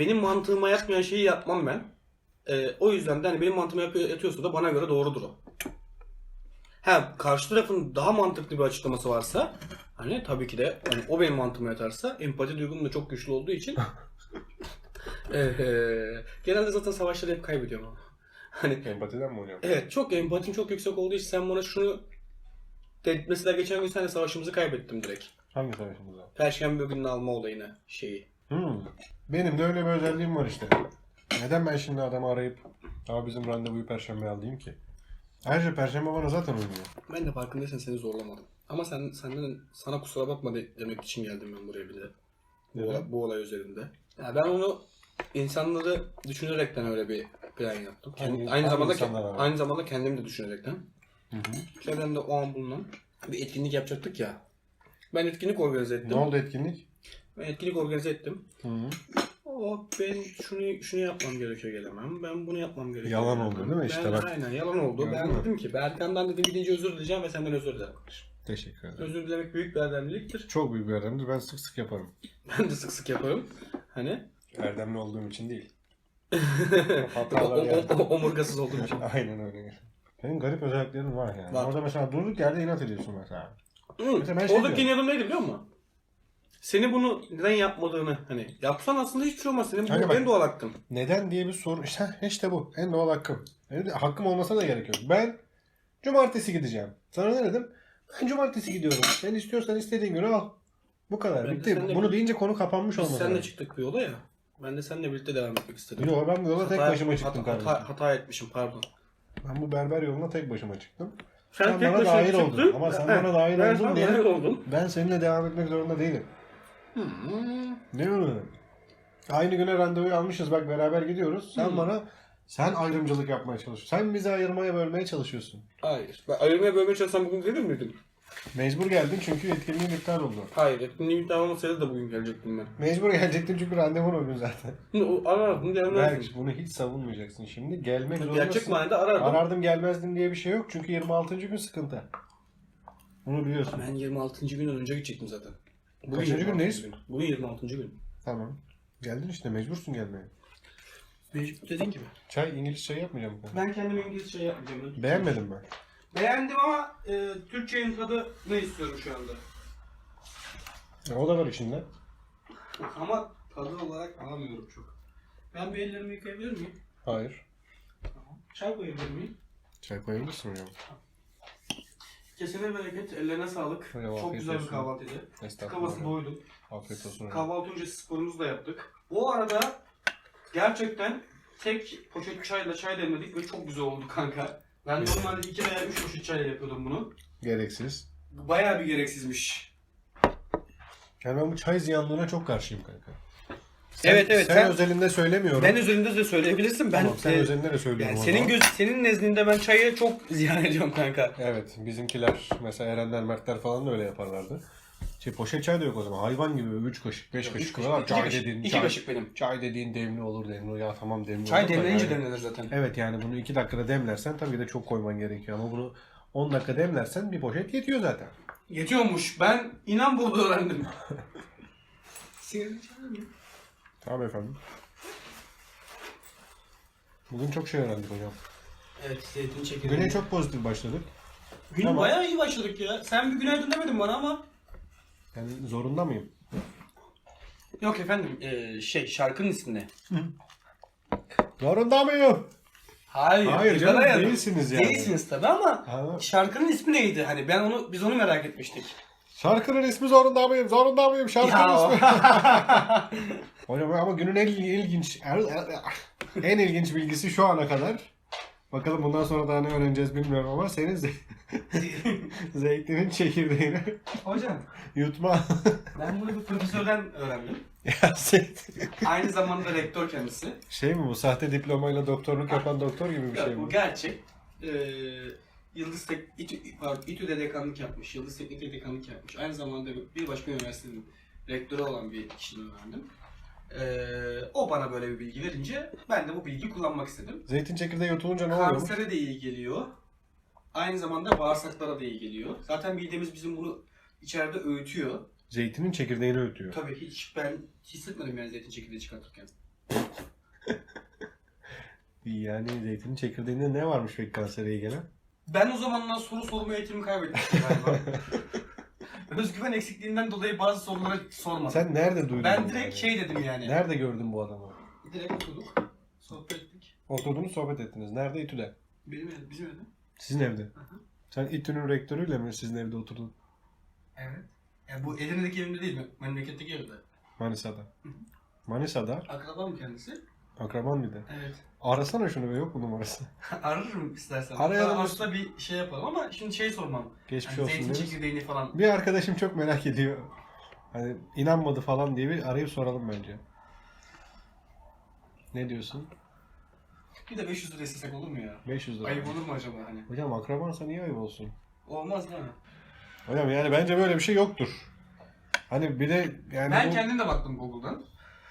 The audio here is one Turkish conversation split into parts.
benim mantığıma yatmayan şeyi yapmam ben. Ee, o yüzden de hani benim mantığıma yatıyorsa da bana göre doğrudur o. Ha karşı tarafın daha mantıklı bir açıklaması varsa hani tabii ki de hani o benim mantığıma yatarsa empati duygum da çok güçlü olduğu için ee, genelde zaten savaşları hep kaybediyorum ama. Hani Empatiden mi hocam? Evet çok empatim çok yüksek olduğu için sen bana şunu de, mesela geçen gün seninle savaşımızı kaybettim direkt. Hangi savaşımızda? Perşembe gününü alma olayını şeyi. Hmm. Benim de öyle bir özelliğim var işte. Neden ben şimdi adamı arayıp abi bizim randevuyu perşembe al diyeyim ki? Ayrıca perşembe bana zaten uymuyor. Ben de farkındaysan seni zorlamadım. Ama sen senden sana kusura bakma de- demek için geldim ben buraya bir de. Bu, olay, bu olay üzerinde. Ya ben onu insanları düşünerekten öyle bir plan yaptım. Kendi- aynı hangi zamanda var? aynı zamanda kendim de düşünerekten. Hı hı. Çevremde o an bulunan bir etkinlik yapacaktık ya. Ben etkinlik organize ettim. Ne oldu etkinlik? Ben etkinlik organize ettim. Hı. O ben şunu şunu yapmam gerekiyor gelemem. Ben bunu yapmam gerekiyor. Yalan oldu değil mi? İşte ben, bak. Aynen yalan oldu. Gördün ben mü? dedim ki Berkan'dan dedim gidince özür dileyeceğim ve senden özür dilerim. Teşekkür ederim. Özür dilemek büyük bir erdemliliktir. Çok büyük bir erdemdir. Ben sık sık yaparım. Ben de sık sık yaparım. Hani Erdemli olduğum için değil. o, Hatalar o, yani. o, omurgasız olduğum için. Aynen öyle. Senin garip özelliklerin var yani. Var. Orada mesela durduk yerde inat ediyorsun mesela. Hı, Mesela ben şey Oradaki yanım neydi biliyor musun? Seni bunu neden yapmadığını hani yapsan aslında hiçbir şey olmaz. Senin bu Kanka bak- en doğal hakkın. Neden diye bir soru. İşte, işte bu. En doğal hakkım. De hakkım olmasına da gerek yok. Ben cumartesi gideceğim. Sana ne dedim? Ben cumartesi gidiyorum. Sen istiyorsan istediğin günü al. Bu kadar. Ben de Bitti. seninle- Bunu deyince konu kapanmış Biz olmalı. seninle çıktık bir yola ya. Ben de seninle birlikte devam etmek istedim. Yok ben bu yola tek başıma çıktım hata, kardeşim. hata, hata etmişim pardon. Ben bu berber yoluna tek başıma çıktım. Sen, bana dahil çıktın. oldun. Ama sen bana dahil ben oldun sana diye- dahil oldum. Ben seninle devam etmek zorunda değilim. Hmm. Değil mi? Aynı güne randevuyu almışız bak beraber gidiyoruz. Sen Hı. bana sen ayrımcılık yapmaya çalışıyorsun. Sen bizi ayırmaya bölmeye çalışıyorsun. Hayır. Ben ayırmaya bölmeye çalışsam bugün gelir miydim? Mecbur geldin çünkü etkinliğin iptal oldu. Hayır. Etkinliğim tamam olsaydı da bugün gelecektim ben. Mecbur gelecektin çünkü randevun o gün zaten. Arardım Berk gelmezdim. bunu hiç savunmayacaksın şimdi. Gelmek zorundasın. Gerçek manada arardım. Arardım gelmezdin diye bir şey yok çünkü 26. gün sıkıntı. Bunu biliyorsun. Ben 26. günden önce gidecektim zaten. Kaçıncı 26. gündeyiz? gün. Bugün 26. gün. Tamam. Geldin işte mecbursun gelmeye. Mecbur dediğin gibi. Çay İngiliz çayı yapmayacağım ben. Ben kendim İngilizce yapmayacağım. Beğenmedim ben. Beğendim ama e, Türkçenin tadı ne istiyorum şu anda. E, O da var içinde. Ama tadı olarak alamıyorum çok. Ben bir ellerimi yıkayabilir miyim? Hayır. Tamam. Çay koyabilir miyim? Çay koyabilirsin hocam. Kesene bereket, ellerine sağlık. Eyvallah, Çok güzel bir olsun. kahvaltıydı. Tık Estağfurullah. havası doydum. Afiyet olsun hocam. Kahvaltı öncesi sporumuzu da yaptık. Bu arada gerçekten tek poşet çayla çay demledik ve çok güzel oldu kanka. Ben normalde iki veya üç poşet çayla yapıyordum bunu. Gereksiz. Bayağı bir gereksizmiş. Yani ben bu çay ziyanlığına çok karşıyım kanka. Evet, evet, Sen, sen- özelinde söylemiyorum. Ben üzerinde de söyleyebilirsin. Ben Tamam, sen e, özelinde de söylüyorum. yani senin göz senin nezdinde ben çayı çok ziyan ediyorum kanka. Evet bizimkiler mesela Erenler Mertler falan da öyle yaparlardı. Şey, poşet çay da yok o zaman. Hayvan gibi 3 kaşık 5 kaşık iki Çay kaşık, dediğin iki çay, kaşık benim. çay dediğin demli olur demli. Ya tamam demli Çay demlenince yani- demlenir zaten. Evet yani bunu 2 dakikada demlersen tabii de çok koyman gerekiyor ama bunu 10 dakika demlersen bir poşet yetiyor zaten. Yetiyormuş. Ben inan burada öğrendim. Sigaranı Tamam efendim. Bugün çok şey öğrendik hocam. Evet zeytin çekirdeği. Güne çok pozitif başladık. Gün Tamam. bayağı iyi başladık ya. Sen bir günaydın demedin bana ama. Yani zorunda mıyım? Yok efendim ee, şey şarkının ismi ne? Zorunda mıyım? Hayır. Hayır canım, yazdım. değilsiniz yani. Değilsiniz tabi ama Ha, şarkının ismi neydi? Hani ben onu biz onu merak etmiştik. şarkının ismi zorunda mıyım? Zorunda mıyım? Şarkının Ya. ismi. Hocam ama günün en ilginç en ilginç bilgisi şu ana kadar. Bakalım bundan sonra daha ne öğreneceğiz bilmiyorum ama senin ze- zeytinin çekirdeğini Hocam yutma. ben bunu bir profesörden öğrendim. Ya sen- Aynı zamanda rektör kendisi. şey mi bu sahte diplomayla doktorluk yapan doktor gibi bir şey bu mi? gerçek. Ee, Yıldız Tek İTÜ, pardon, İTÜ'de dekanlık yapmış. Yıldız Teknik'te dekanlık yapmış. Aynı zamanda bir başka üniversitenin rektörü olan bir kişiden öğrendim. Ee, o bana böyle bir bilgi verince ben de bu bilgiyi kullanmak istedim. Zeytin çekirdeği yutulunca ne oluyormuş? Kansere de iyi geliyor. Aynı zamanda bağırsaklara da iyi geliyor. Zaten midemiz bizim bunu içeride öğütüyor. Zeytinin çekirdeğini ötüyor. Tabii hiç ben hissetmedim yani zeytin çekirdeği çıkartırken. yani zeytinin çekirdeğinde ne varmış peki kansere iyi gelen? Ben o zamanlar soru sorma eğitimimi kaybetmiştim galiba. Özgüven eksikliğinden dolayı bazı soruları sormadım. Sen nerede duydun? ben bunu direkt yani? şey dedim yani. Nerede gördün bu adamı? Direkt oturduk. Sohbet ettik. Oturdunuz sohbet ettiniz. Nerede? İTÜ'de. Benim evim, bizim evim. Sizin evde. Sen İTÜ'nün rektörüyle mi sizin evde oturdun? Evet. Yani bu Edirne'deki evimde değil mi? Memleketteki evde. Manisa'da. Manisa'da. Akraba mı kendisi? Akraban mıydı? Evet. Arasana şunu be yok mu numarası? Ararım istersen. Arayalım. Daha Aslında bir şey yapalım ama şimdi şey sormam. Geçmiş Yani olsun zeytin çekirdeğini falan. Bir arkadaşım çok merak ediyor. Hani inanmadı falan diye bir arayıp soralım bence. Ne diyorsun? Bir de 500 lira istesek olur mu ya? 500 lira. Ayıp olur mu acaba hani? Hocam akrabansa niye ayıp olsun? Olmaz değil mi? Hocam yani bence böyle bir şey yoktur. Hani bir de yani ben bu... kendim de baktım Google'dan.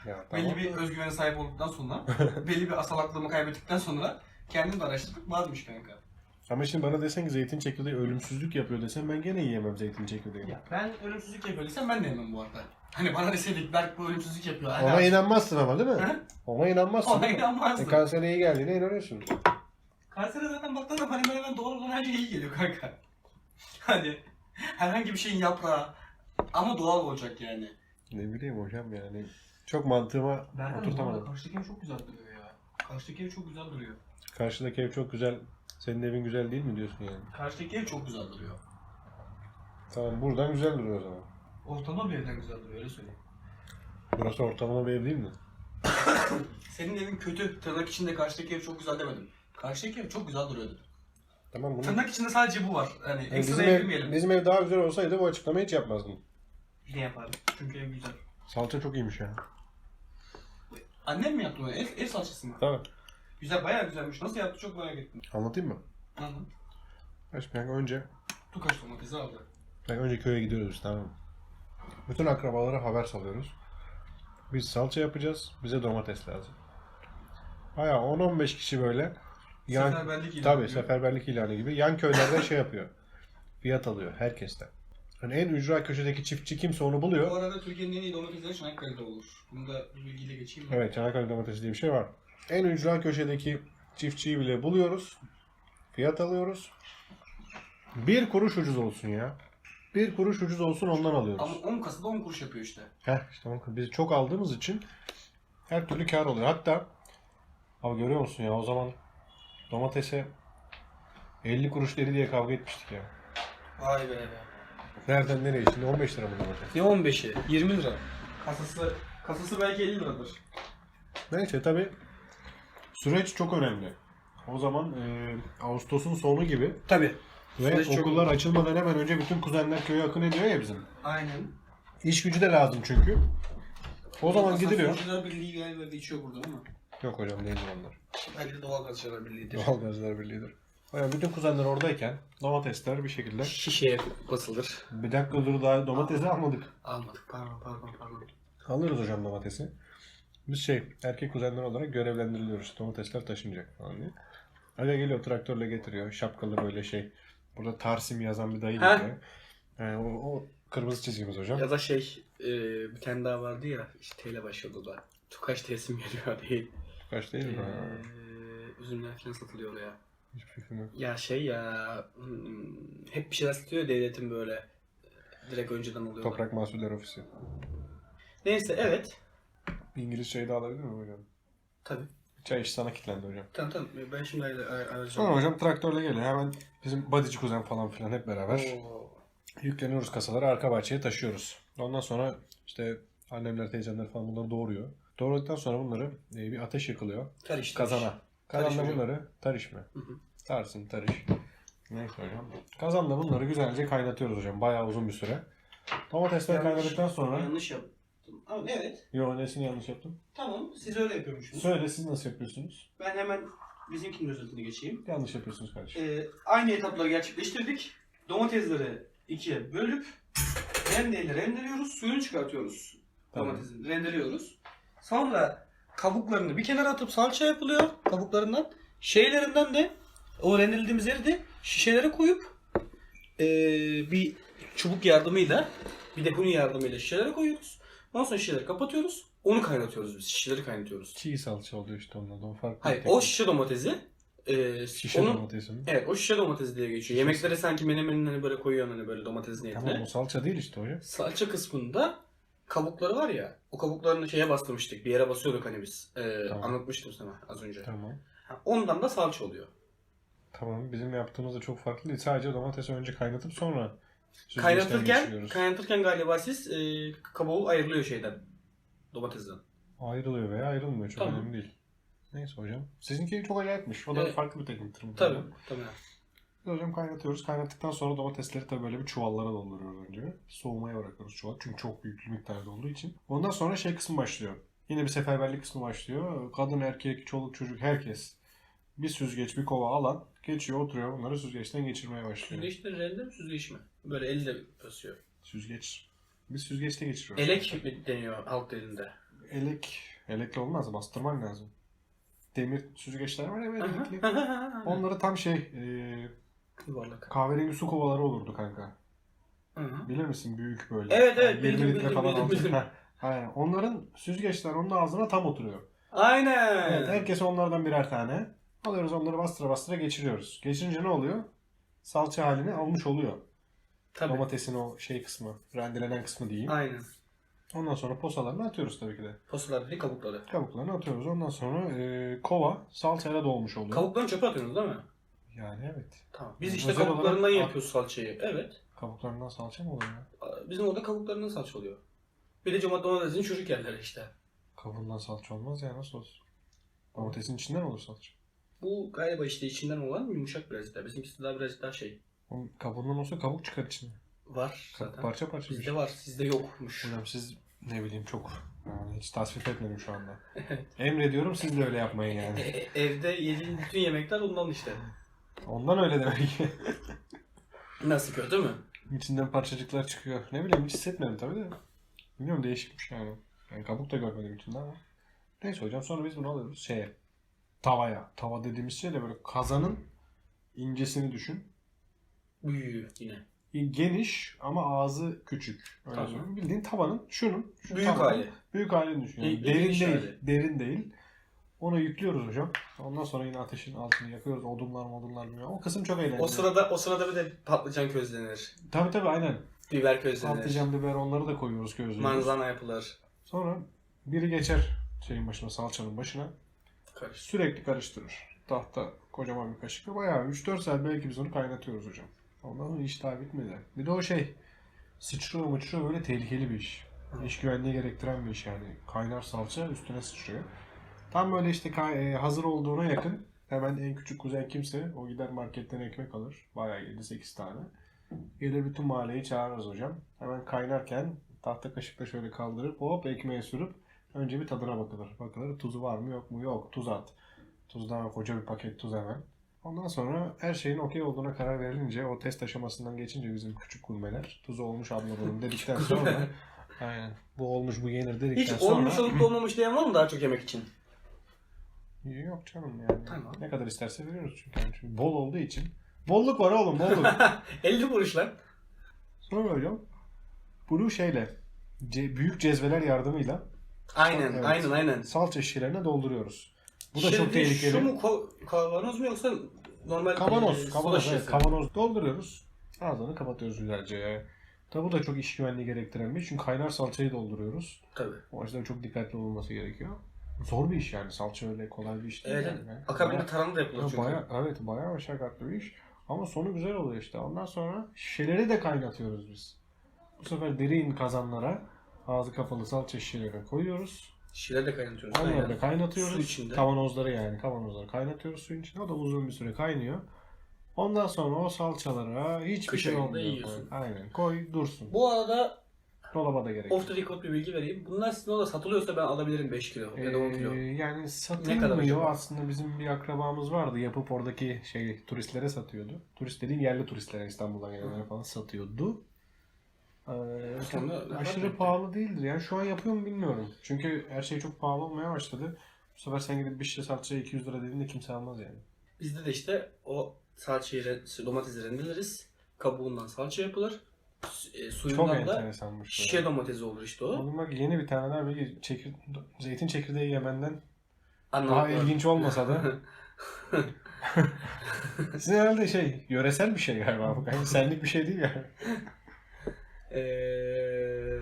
Ya, Belli tamam. bir özgüvene sahip olduktan sonra, belli bir asalaklığımı kaybettikten sonra kendim de araştırdık. Varmış kanka. Ama şimdi bana desen ki zeytin çekirdeği ölümsüzlük yapıyor desen ben gene yiyemem zeytin çekirdeğini. Ya ben ölümsüzlük yapıyorduysam ben de yemem bu arada. Hani bana deseydik Berk bu ölümsüzlük yapıyor. Ona Hala- inanmazsın ama değil mi? Hı? Ona inanmazsın. Ona değil mi? inanmazdım. E, kansere iyi geldiğine inanıyorsun. Kansere zaten baktığında zaman hemen hemen doğal olan her şey iyi geliyor kanka. Hani herhangi bir şeyin yaprağı ama doğal olacak yani. Ne bileyim hocam yani. Çok mantığıma oturtamadım. Karşıdaki ev çok güzel duruyor ya. Karşıdaki ev çok güzel duruyor. Karşıdaki ev çok güzel. Senin evin güzel değil mi diyorsun yani? Karşıdaki ev çok güzel duruyor. Tamam buradan güzel duruyor o zaman. Ortalama bir evden güzel duruyor öyle söyleyeyim. Burası ortalama bir ev değil mi? Senin evin kötü, tırnak içinde karşıdaki ev çok güzel demedim. Karşıdaki ev çok güzel duruyor dedim. Tamam bunu... Tırnak içinde sadece bu var. Yani Yani ekstra bizim, ev, bizim ev daha güzel olsaydı bu açıklamayı hiç yapmazdım. Yine yaparım. Çünkü ev güzel. Salça çok iyiymiş ya. Annem mi yaptı onu? Ev, ev salçası mı? Tamam. Güzel, bayağı güzelmiş. Nasıl yaptı çok merak ettim. Anlatayım mı? Anladım. Şimdi yani önce Tukaş domatesi aldı. yani önce köye gidiyoruz biz, tamam mı? Bütün akrabalara haber salıyoruz. Biz salça yapacağız. Bize domates lazım. Baya 10-15 kişi böyle yan, Seferberlik ilanı Tabii seferberlik ilanı gibi. Yan köylerden şey yapıyor. Fiyat alıyor herkesten. Hani en ücra köşedeki çiftçi kimse onu Bu buluyor. arada Türkiye'nin en iyi domatesleri Çanakkale'de olur. Bunu da bir bilgiyle geçeyim. mi? Evet Çanakkale domatesi diye bir şey var. En ücra köşedeki çiftçiyi bile buluyoruz. Fiyat alıyoruz. Bir kuruş ucuz olsun ya. Bir kuruş ucuz olsun ondan alıyoruz. Ama 10 kasada 10 kuruş yapıyor işte. Heh işte bakın biz çok aldığımız için her türlü kar oluyor. Hatta abi görüyor musun ya o zaman domatese 50 kuruş deri diye kavga etmiştik ya. Vay be. Nereden nereye şimdi 15 lira mı domates? Ne 15'i? 20 lira. Kasası kasası belki 50 liradır. Neyse tabi süreç çok önemli. O zaman e, Ağustos'un sonu gibi Tabii. ve Süreç çok okullar açılmadan hemen önce bütün kuzenler köye akın ediyor ya bizim. Aynen. İş gücü de lazım çünkü. O zaman gidiliyor. Asansörcüler Birliği galiba içiyor burada ama. Yok hocam değildir onlar. Belki de Doğal Gazcılar Birliği'dir. Doğal Gazlar Birliği'dir. Yani bütün kuzenler oradayken domatesler bir şekilde Şişeye basılır. Bir dakika dur daha domatesi almadık. Almadık. Pardon pardon pardon. Alırız hocam domatesi. Biz şey erkek kuzenler olarak görevlendiriliyoruz. Domatesler taşınacak falan diye. Aga geliyor traktörle getiriyor. Şapkalı böyle şey. Burada Tarsim yazan bir dayı Ha? geliyor. Yani o, o kırmızı çizgimiz hocam. Ya da şey e, bir tane daha vardı ya işte T ile başlıyordu da. Tukaş T'si mi geliyor değil. Kaç değil mi? Ee, üzümler falan satılıyor oraya. Hiçbir fikrim yok. Ya şey ya hmm, hep bir şeyler satıyor devletin böyle direkt önceden oluyor. Toprak Mahsulleri Ofisi. Neyse evet. Bir İngiliz çayı da alabilir miyim hocam? Tabii. Çay işi sana kilitlendi hocam. Tamam tamam ben şimdi ay- ay- arayacağım. Sonra hocam traktörle geliyor. Hemen bizim badici kuzen falan filan hep beraber. Oo. Yükleniyoruz kasaları arka bahçeye taşıyoruz. Ondan sonra işte annemler teyzemler falan bunları doğuruyor. Doğradıktan sonra bunları e, bir ateş yakılıyor. Karış, Kazana. Kazanda bunları tarış mı? Hı hı. Tarsın tarış. Neyse hocam. Kazanda bunları güzelce kaynatıyoruz hocam. Bayağı uzun bir süre. Domatesler Yanlış- kaynadıktan sonra... Yanlış yaptım. Ama evet. Yo nesini yanlış yaptım? Tamam siz öyle yapıyormuşsunuz. Söyle siz nasıl yapıyorsunuz? Ben hemen bizimkinin özetini geçeyim. Yanlış yapıyorsunuz kardeşim. Ee, aynı etapları gerçekleştirdik. Domatesleri ikiye bölüp rendeyle rendeliyoruz. Suyunu çıkartıyoruz. Tamam. Domatesin rendeliyoruz. Sonra kabuklarını bir kenara atıp salça yapılıyor kabuklarından. Şeylerinden de o rendelediğimiz yeri de şişelere koyup ee, bir çubuk yardımıyla bir de huni yardımıyla şişelere koyuyoruz. Ondan sonra şişeleri kapatıyoruz. Onu kaynatıyoruz biz. Şişleri kaynatıyoruz. Çiğ salça oluyor işte onunla o farklı. Hayır o şişe domatesi e, Şişe onun, domatesi mi? Evet o şişe domatesi diye geçiyor. Yemeklere sanki menemenin hani böyle koyuyorsun hani böyle domates niyetine. Tamam o salça değil işte o ya. Salça kısmında kabukları var ya. O kabuklarını şeye bastırmıştık. Bir yere basıyorduk hani biz. Ee, Tamam. Anlatmıştım sana az önce. Tamam. Ha, Ondan da salça oluyor. Tamam bizim yaptığımız da çok farklı değil. Sadece domatesi önce kaynatıp sonra süzgeçten Kaynatırken, geçiriyoruz. kaynatırken galiba siz e, kabuğu ayrılıyor şeyden. Domatesten. Ayrılıyor veya ayrılmıyor çok Tamam. önemli değil. Neyse hocam. Sizinki çok acayipmiş. O da Evet. farklı bir tekniktir Tabii. muhtemelen. Tabii. Biz hocam kaynatıyoruz. Kaynattıktan sonra domatesleri tabii böyle bir çuvallara dolduruyoruz önce. Soğumaya bırakıyoruz çuval. Çünkü çok büyük bir miktarda olduğu için. Ondan sonra şey kısmı başlıyor. Yine bir seferberlik kısmı başlıyor. Kadın, erkek, çoluk, çocuk herkes bir süzgeç, bir kova alan geçiyor, oturuyor. Bunları süzgeçten geçirmeye başlıyor. Süzgeç de rende mi süzgeç mi? Böyle elle basıyor. Süzgeç. Biz süzgeçte geçiriyoruz. Elek mi deniyor halk dilinde. Elek. Elekle olmaz. Bastırman lazım. Demir süzgeçler var ya elekli. Onları tam şey e, Yuvarlak. kahverengi su kovaları olurdu kanka. Hı hı. Bilir misin büyük böyle. Evet, evet, 20 bildim, litre bildim, falan bildim, bildim. Aynen. Onların süzgeçler onun ağzına tam oturuyor. Aynen. Evet, herkese onlardan birer tane. Alıyoruz onları bastıra bastıra geçiriyoruz. Geçirince ne oluyor? Salça halini almış oluyor. Tabii. Domatesin o şey kısmı, rendelenen kısmı diyeyim. Aynen. Ondan sonra posalarını atıyoruz tabii ki de. Posalar değil kabukları. Kabuklarını atıyoruz. Ondan sonra e, kova salçayla dolmuş oluyor. Kabuklarını çöpe atıyorsunuz değil mi? Yani evet. Tamam. Biz Yani işte özel kabuklarından olarak- yapıyoruz salçayı. Evet. Kabuklarından salça mı oluyor ya? Bizim orada kabuklarından salça oluyor. Bir de cuma domatesin çocuk yerleri işte. Kabuğundan salça olmaz ya nasıl olsun? Domatesin içinden olur salça. Bu galiba işte içinden olan yumuşak birazcık daha. Bizimkisi daha birazcık daha şey. Oğlum, kabuğundan olsa kabuk çıkar içine. Var Kabuk zaten. parça parça bir Bizde şey. var. Sizde yokmuş. Hocam siz ne bileyim çok yani hiç tasvip etmedim şu anda. Emrediyorum siz de öyle yapmayın yani. e- evde yediğin bütün yemekler ondan işte. Ondan öyle demek ki. Nasıl kötü mü? İçinden parçacıklar çıkıyor. Ne bileyim hiç hissetmedim tabii de. Bilmiyorum değişikmiş yani. Yani kabuk da görmedim içinde ama. Neyse hocam sonra biz bunu alıyoruz şeye. Tavaya. Tava dediğimiz şey de böyle kazanın incesini düşün. Büyüğü yine. Geniş ama ağzı küçük. Öyle Tamam. söyleyeyim. Bildiğin tavanın şunun. Şu Büyük tavanın hali. Büyük halini düşün. Yani İ- derin geniş değil. hali. Derin değil. Onu yüklüyoruz hocam. Ondan sonra yine ateşin altını yakıyoruz. Odunlar modunlar bilmiyorum. O kısım çok eğlenceli. O sırada o sırada bir de patlıcan közlenir. Tabii tabii aynen. Biber közlenir. Patlıcan, biber onları da koyuyoruz közlüyoruz. Manzana yapılır. Sonra biri geçer şeyin başına, salçanın başına. Karış. Sürekli karıştırır. Tahta kocaman bir kaşıkla. Bayağı 3-4 saat belki biz onu kaynatıyoruz hocam. Ondan sonra iş daha bitmedi. Bir de o şey sıçrıyor mıçrıyor böyle tehlikeli bir iş. İş güvenliği gerektiren bir iş yani. Kaynar salça üstüne sıçrıyor. Tam böyle işte e, hazır olduğuna yakın hemen en küçük kuzen kimse o gider marketten ekmek alır. Bayağı 7-8 tane. Gelir bütün mahalleyi çağırırız hocam. Hemen kaynarken tahta kaşıkla şöyle kaldırıp hop ekmeğe sürüp önce bir tadına bakılır. Bakılır tuzu var mı yok mu? Yok tuz at. Tuzdan koca bir paket tuz hemen. Ondan sonra her şeyin okey olduğuna karar verilince o test aşamasından geçince bizim küçük gurmeler tuzu olmuş abla bunun dedikten sonra aynen bu olmuş bu yenir dedikten Hiç sonra olmuş olup da olmamış diyen var mı daha çok yemek için? Yok canım yani Tamam. ne kadar isterse veriyoruz çünkü, yani çünkü bol olduğu için bolluk var oğlum bolluk 50 kuruş lan. sonra hocam bunu şeyle ce- büyük cezveler yardımıyla Aynen, Evet. aynen, aynen. salça şişelerine dolduruyoruz. Bu da Şimdi çok tehlikeli. Şu mu ko- kavanoz mu yoksa normal Kavanoz, e, kavanoz, evet, kavanoz dolduruyoruz. Ağzını kapatıyoruz güzelce. Tabi bu da çok iş güvenliği gerektiren bir iş. Çünkü kaynar salçayı dolduruyoruz. Tabii. O yüzden çok dikkatli olunması gerekiyor. Zor bir iş yani. Salça öyle kolay bir iş değil. Evet, yani. akabinde Bayağı- tarhana da yapılır Ya çünkü. Baya, evet bayağı meşakkatli bir iş. Ama sonu güzel oluyor işte. Ondan sonra şişeleri de kaynatıyoruz biz. Bu sefer derin kazanlara ağzı kapalı salça şişelerini koyuyoruz. Şişeleri de kaynatıyoruz. Onları aynen. da kaynatıyoruz. Su içinde. Kavanozları yani kavanozları kaynatıyoruz suyun içine. O da uzun bir süre kaynıyor. Ondan sonra o salçalara hiçbir şey ayında olmuyor. yiyorsun. Aynen. Koy dursun. Bu arada Dolaba da gerek. off the record bir bilgi vereyim. Bunlar sizin orada satılıyorsa ben alabilirim 5 kilo ya da 10 kilo. Ee, yani Ne satılmıyor. kadar acaba? Aslında bizim bir akrabamız vardı. Yapıp oradaki şey turistlere satıyordu. Turist dediğim yerli turistlere İstanbul'dan gelenlere falan satıyordu. Ee, Sonra aşırı pahalı değildir. Yani şu an yapıyor mu bilmiyorum. Çünkü her şey çok pahalı olmaya başladı. Bu sefer sen gidip bir şişe salçaya 200 lira dediğinde kimse almaz yani. Bizde de işte o salçayı, re- domatesi rendeleriz. Kabuğundan salça yapılır. E, Çok suyundan da enteresanmış. bu. şişe domatesi olur işte o. Oğlum bak yeni bir tane daha bilgi. Çekir... Zeytin çekirdeği yemenden daha ilginç olmasa da. Sizin herhalde şey yöresel bir şey galiba bu. Yani senlik bir şey değil yani. Eee,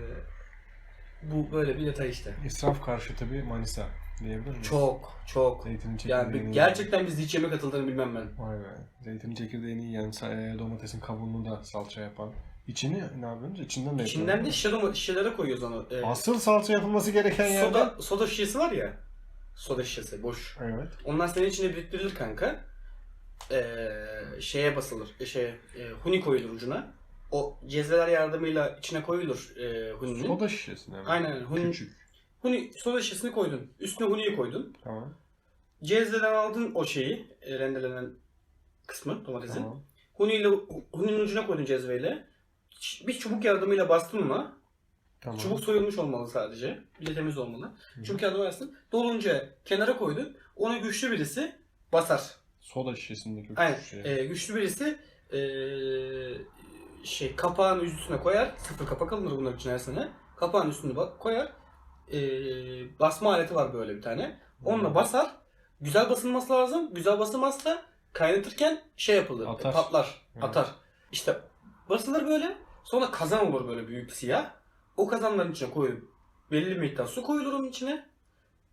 bu böyle bir detay işte. İsraf karşıtı bir Manisa diyebilir miyiz? Çok çok. Çekirdeğini Yani gerçekten biz hiç yemek atıldığını bilmem ben. Vay be. Zeytinin çekirdeğini yiyen, sa- e, domatesin kabuğunu da salça yapan. İçini ne yapıyorsunuz? İçinden de İçinden de yapıyorsunuz. şişelere koyuyoruz onu. Ee, Asıl salça yapılması gereken yerde. soda, soda şişesi var ya. Soda şişesi boş. Evet. Onlar senin içine biriktirilir kanka. Ee, şeye basılır. e, Şey, e, huni koyulur ucuna. O cezveler yardımıyla içine koyulur e, huninin. Soda şişesine mi? Aynen, aynen. Hun- Küçük. Huni, soda şişesini koydun. Üstüne huniyi koydun. Tamam. Cezveden aldın o şeyi. e, rendelenen kısmı domatesin. Tamam. Huniyle, huninin ucuna koydun cezveyle. Bir çubuk yardımıyla bastın mı Tamam. Çubuk soyulmuş olmalı sadece. Bir de temiz olmalı. Hı. Çubuk kağıdı varsın. Dolunca kenara koydun. Onu güçlü birisi basar. Soda şişesindeki Aynen. şey. Ee, güçlü birisi ee, şey kapağın üstüne koyar. Sıfır kapak alınır bunlar için her sene. Kapağın üstüne bak, koyar. Ee, basma aleti var böyle bir tane. Onunla Hı. basar. Güzel basılması lazım. Güzel basılmazsa kaynatırken şey yapılır. Atar. Patlar. Evet. Atar. İşte basılır böyle. Sonra kazan olur böyle büyük siyah. O kazanların içine koyulup belli bir miktar su koyulur onun içine.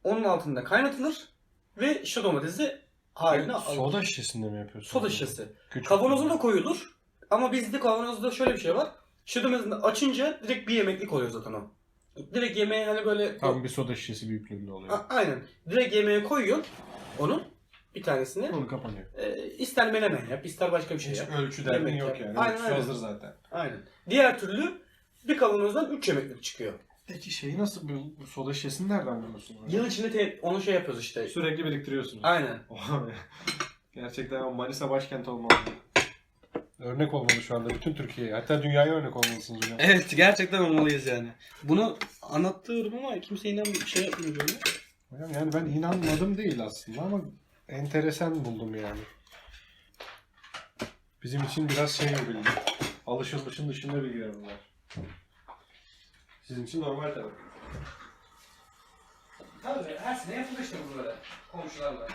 Onun altında kaynatılır ve işte domatesi haline alır. Soda şişesinde mi yapıyorsun? Soda şişesi. Küçük. Da koyulur. Ama bizde kavanozda şöyle bir şey var. Şişe domatesini açınca direkt bir yemeklik oluyor zaten o. Direkt yemeğe hani böyle... Tam bir soda şişesi büyüklüğünde oluyor. A- aynen. Direkt yemeğe koyuyorsun onu. Bir tanesini. Onu kapanıyor. Ee, ister menemen yap, ister başka bir şey yap. ölçü derdin Yemek yok yap. yani. Aynen, Ölçüsü aynen. hazır zaten. Aynen. Diğer türlü bir kavanozdan 3 yemeklik çıkıyor. Peki şeyi nasıl bu, bu soda şişesini nereden buluyorsun? Yıl içinde te- onu şey yapıyoruz işte. Sürekli biriktiriyorsunuz. Aynen. Oha be. Gerçekten ama Manisa başkent olmalı. Örnek olmalı şu anda bütün Türkiye'ye. Hatta dünyaya örnek olmalısınız hocam. Evet gerçekten olmalıyız yani. Bunu anlatıyorum ama kimse inan şey yapmıyor böyle. Hocam yani ben inanmadım değil aslında ama enteresan buldum yani. Bizim için biraz şey bir bilgi. Alışılmışın dışında bilgiler bunlar. Sizin için normal tabii. Tabii her sene yapılır işte bu böyle komşularla.